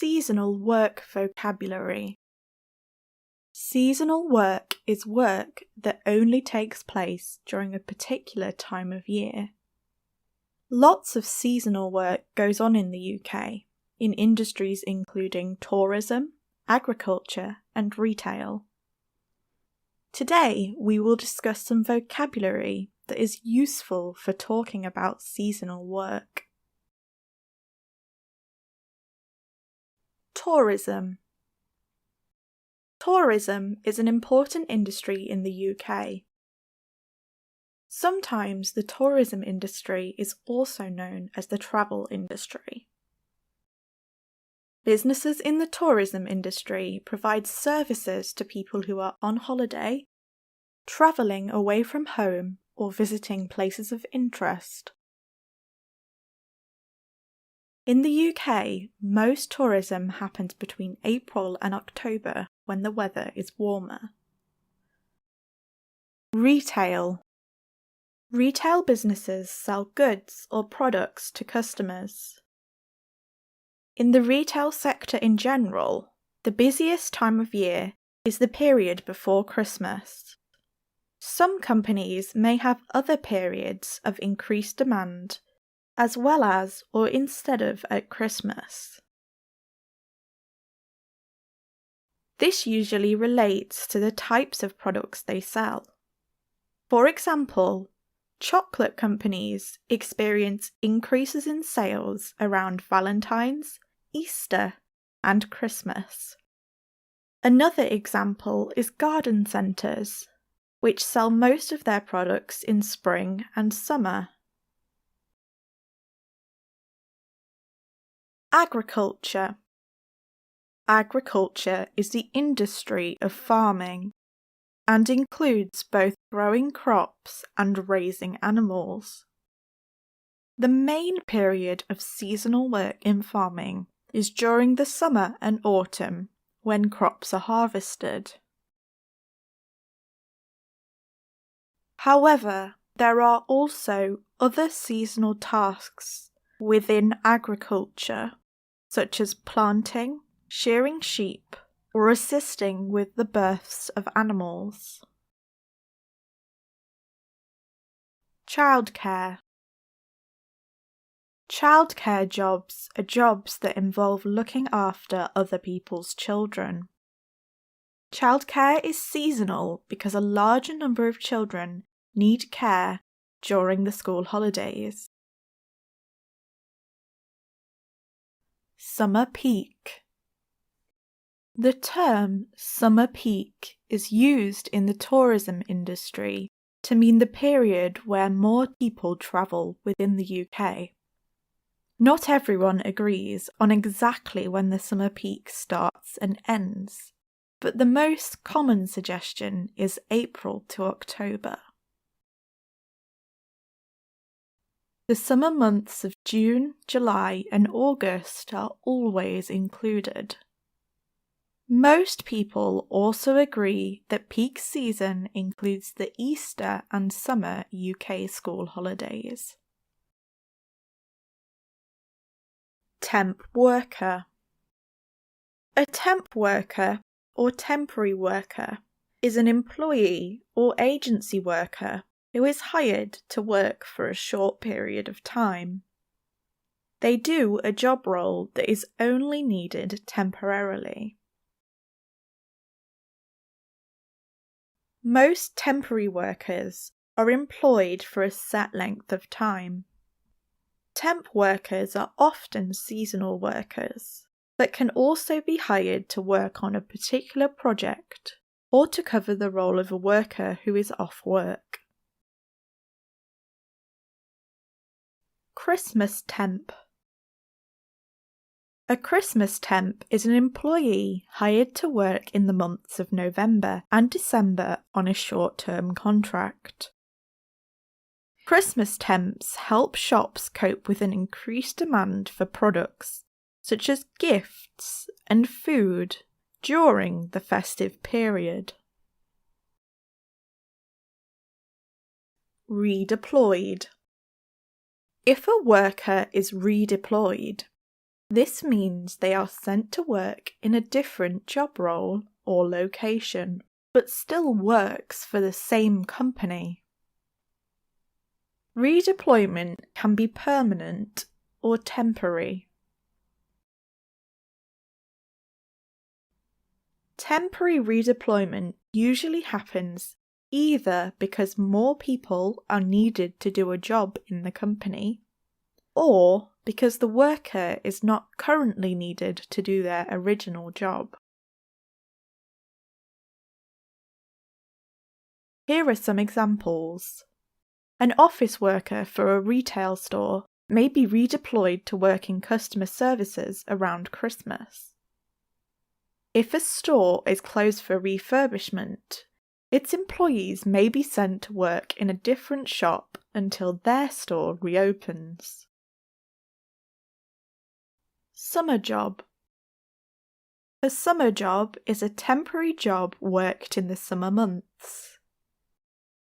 Seasonal work vocabulary. Seasonal work is work that only takes place during a particular time of year. Lots of seasonal work goes on in the UK in industries including tourism, agriculture, and retail. Today, we will discuss some vocabulary that is useful for talking about seasonal work. Tourism Tourism is an important industry in the UK. Sometimes the tourism industry is also known as the travel industry. Businesses in the tourism industry provide services to people who are on holiday, travelling away from home, or visiting places of interest. In the UK, most tourism happens between April and October when the weather is warmer. Retail Retail businesses sell goods or products to customers. In the retail sector in general, the busiest time of year is the period before Christmas. Some companies may have other periods of increased demand as well as or instead of at Christmas. This usually relates to the types of products they sell. For example, chocolate companies experience increases in sales around Valentine's, Easter, and Christmas. Another example is garden centres, which sell most of their products in spring and summer. Agriculture Agriculture is the industry of farming and includes both growing crops and raising animals. The main period of seasonal work in farming is during the summer and autumn when crops are harvested. However, there are also other seasonal tasks within agriculture such as planting, shearing sheep, or assisting with the births of animals. Childcare Childcare jobs are jobs that involve looking after other people's children. Childcare is seasonal because a larger number of children need care during the school holidays. Summer peak. The term summer peak is used in the tourism industry to mean the period where more people travel within the UK. Not everyone agrees on exactly when the summer peak starts and ends, but the most common suggestion is April to October. The summer months of June, July, and August are always included. Most people also agree that peak season includes the Easter and summer UK school holidays. Temp worker. A temp worker or temporary worker is an employee or agency worker who is hired to work for a short period of time. They do a job role that is only needed temporarily. Most temporary workers are employed for a set length of time. Temp workers are often seasonal workers, but can also be hired to work on a particular project or to cover the role of a worker who is off work. Christmas temp. A Christmas temp is an employee hired to work in the months of November and December on a short term contract. Christmas temps help shops cope with an increased demand for products such as gifts and food during the festive period. Redeployed if a worker is redeployed, This means they are sent to work in a different job role or location, but still works for the same company. Redeployment can be permanent or temporary. Temporary redeployment usually happens either because more people are needed to do a job in the company, or because the worker is not currently needed to do their original job. Here are some examples. An office worker for a retail store may be redeployed to work in customer services around Christmas. If a store is closed for refurbishment, its employees may be sent to work in a different shop until their store reopens. Summer job. A summer job is a temporary job worked in the summer months.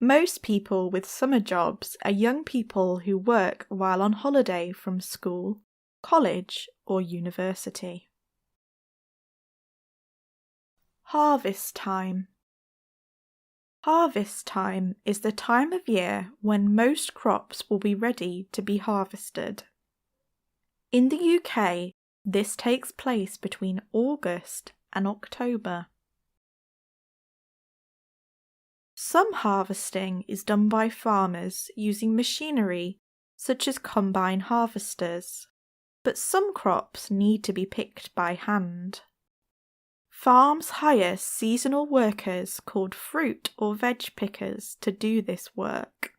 Most people with summer jobs are young people who work while on holiday from school, college, or university. Harvest time. Harvest time is the time of year when most crops will be ready to be harvested. In the UK, this takes place between August and October. Some harvesting is done by farmers using machinery such as combine harvesters, but some crops need to be picked by hand. Farms hire seasonal workers called fruit or veg pickers to do this work.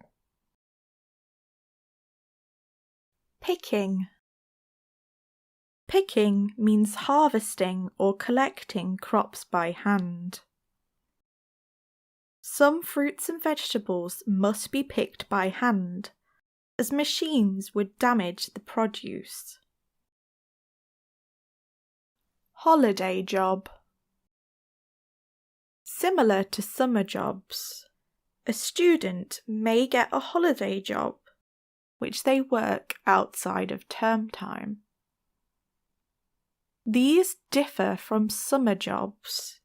Picking Picking means harvesting or collecting crops by hand. Some fruits and vegetables must be picked by hand, as machines would damage the produce. Holiday job Similar to summer jobs, a student may get a holiday job, which they work outside of term time. These differ from summer jobs,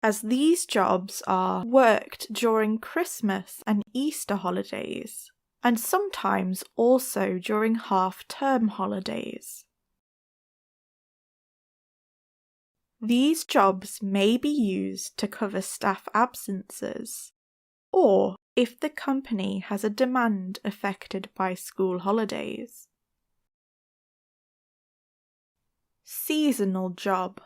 as these jobs are worked during Christmas and Easter holidays, and sometimes also during half term holidays. These jobs may be used to cover staff absences, or if the company has a demand affected by school holidays. Seasonal job.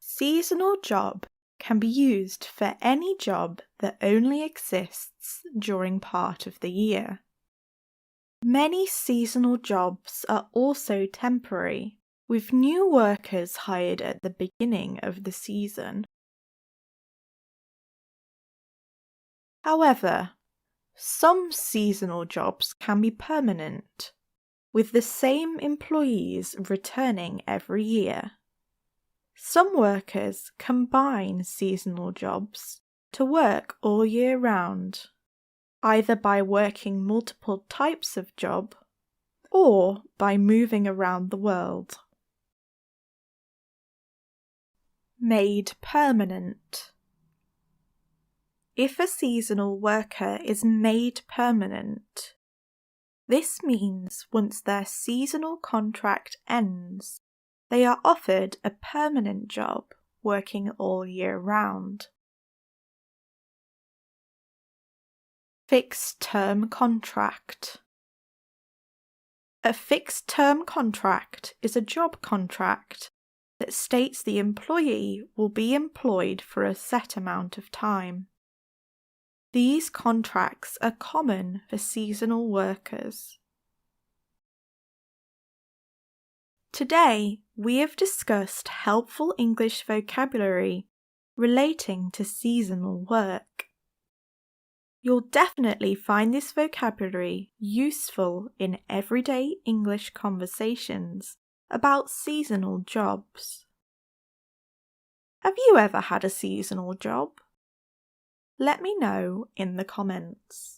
Seasonal job can be used for any job that only exists during part of the year. Many seasonal jobs are also temporary with new workers hired at the beginning of the season. However, some seasonal jobs can be permanent, with the same employees returning every year. Some workers combine seasonal jobs to work all year round, either by working multiple types of job or by moving around the world made permanent. If a seasonal worker is made permanent, this means once their seasonal contract ends, they are offered a permanent job working all year round. Fixed term contract. A fixed term contract is a job contract that states the employee will be employed for a set amount of time. These contracts are common for seasonal workers. Today, we have discussed helpful English vocabulary relating to seasonal work. You'll definitely find this vocabulary useful in everyday English conversations about seasonal jobs. Have you ever had a seasonal job? Let me know in the comments.